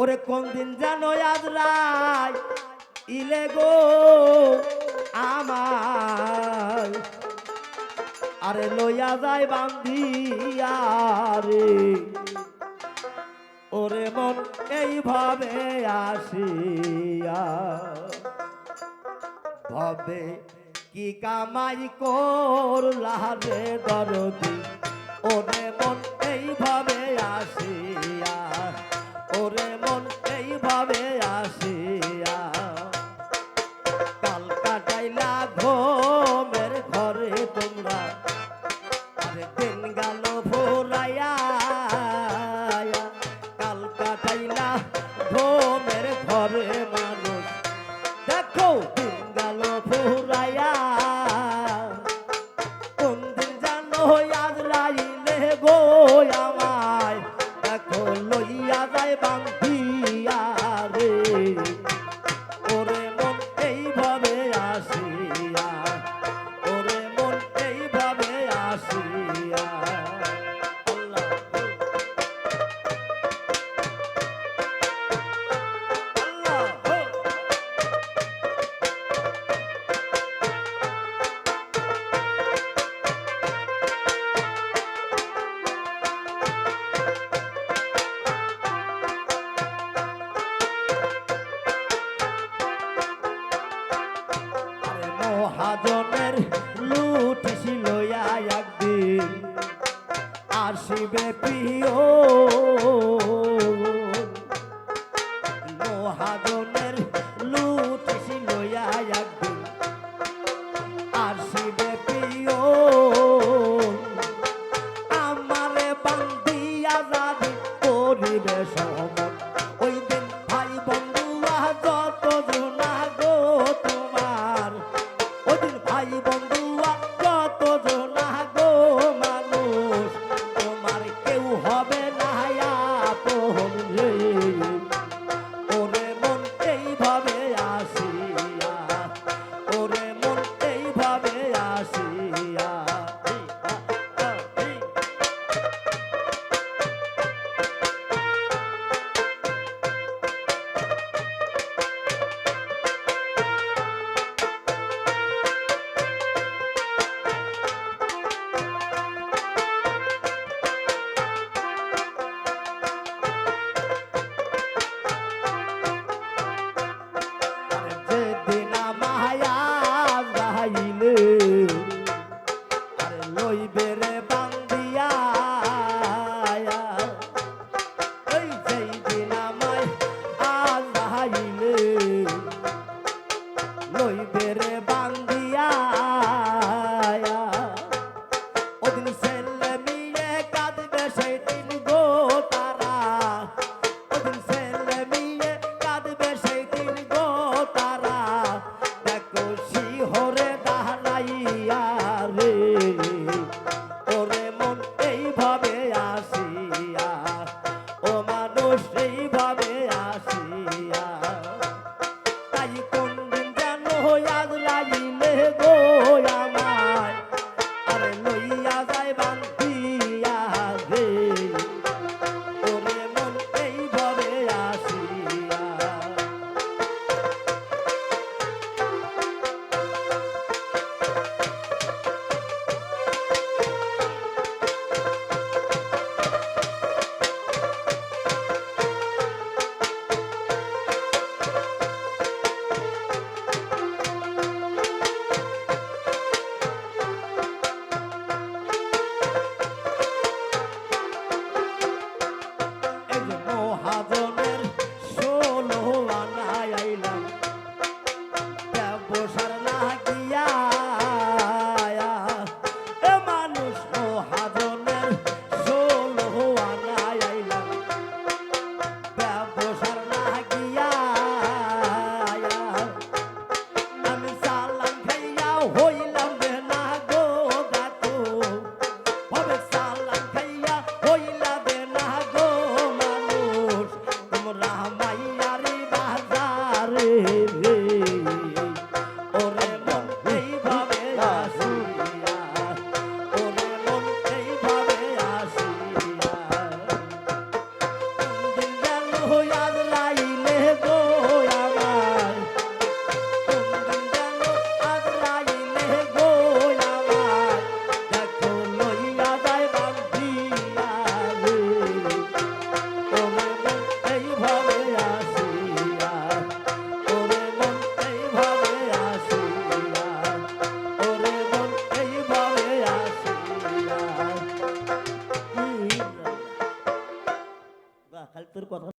ওরে কোন দিন জানো আজ রায়? ইলে গো আমার আরে লইয়া যায় বান্ধি আরে ওরে মন এইভাবে আসিয়া। ভাবে কি কামাই করলা রে দরদি? ওরে মন এইভাবে আসিয়া। ওরে মন মহাজনের লুট ছিল একদিন আসিবে পি